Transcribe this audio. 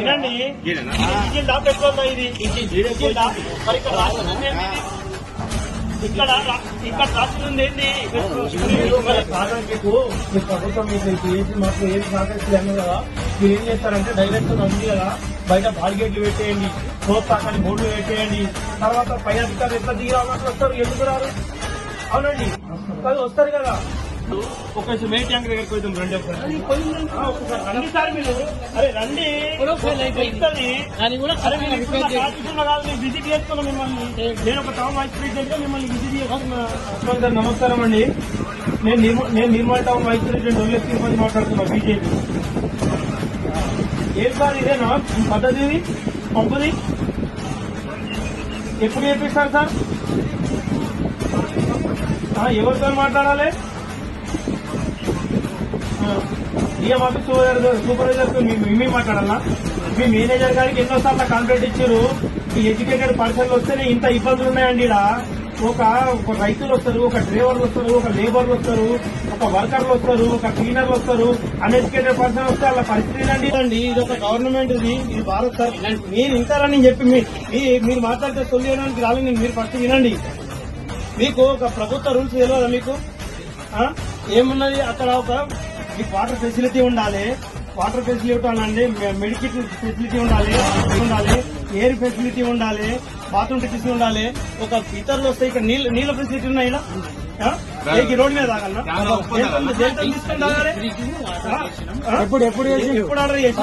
వినండి. పెట్రోల్ ఇది? మరి ఇక్కడ రాసింది? ఇక్కడ ఇక్కడ రాసింది ఏంటి ప్రభుత్వం మీకు ఏది మాకు ఏది సహకరిస్తలేము కదా. మీరు ఏం చేస్తారంటే డైరెక్ట్ ఉంది కదా బయట బార్గేట్లు పెట్టేయండి ప్రోత్సాహాన్ని బోర్డులు పెట్టేయండి తర్వాత పై అధికారులు ఎట్లా దిగిరావాలంటే వస్తారు? ఎందుకు రారు? అవునండి. అది వస్తారు కదా. ఒక మే ట్యాంక్ దగ్గరికి పోయిద్దాం రండి ఒకసారి. సార్ మీరు అరే రండి. అది కూడా విజిట్ మిమ్మల్ని. నేను ఒక టౌన్ విజిట్ నమస్కారం అండి. నేను నిర్మ- నేను Nirmal town vice president OS Tirupati మాట్లాడుతున్నా బీజేపీ. ఏం సార్ ఇదేనా పద్ధతి పంపుది? ఎప్పుడు చేపిస్తారు సార్? ఎవరితో మాట్లాడాలి? డిఎం ఆఫీస్ సూపర్వైజర్ సూపర్వైజర్ మాట్లాడాలా? మీ మేనేజర్ గారికి ఎన్నోసార్లు కాంప్లైంట్ ఇచ్చారు. ఈ ఎడ్యుకేటెడ్ పర్సన్లు వస్తేనే ఇంత ఇబ్బందులు ఉన్నాయండి ఇలా ఒక ఒక రైతులు వస్తారు ఒక డ్రైవర్లు వస్తారు ఒక లేబర్లు వస్తారు ఒక వర్కర్లు వస్తారు ఒక క్లీనర్లు వస్తారు. అన్ఎడ్యుకేటెడ్ పర్సన్ వస్తే అలా పరిస్థితి ఏంటండి అండి ఇది ఒక గవర్నమెంట్ ఇది. ఇది భారత్ సార్ మీరు ఇంటారని చెప్పి మీరు మాట్లాడితే సొల్యూయడానికి రాలేదు. మీరు ఫస్ట్ వినండి. మీకు ఒక ప్రభుత్వ రూల్స్ తెలియదా మీకు? ఏమున్నది అక్కడ ఒక మీకు వాటర్ ఫెసిలిటీ ఉండాలి. వాటర్ ఫెసిలిటీ ఉండాలి మెడికల్ ఫెసిలిటీ ఉండాలి ఉండాలి ఎయిర్ ఫెసిలిటీ ఉండాలి బాత్రూమ్ ఫెసిలిటీ ఉండాలి. ఒక ఇతరులు వస్తే ఇక్కడ నీళ్ళ నీళ్ళ ఫెసిలిటీ ఉన్నాయి ఈ రోడ్ మీద? ఎప్పుడు ఎప్పుడు ఎప్పుడు ఆర్డర్ చేసి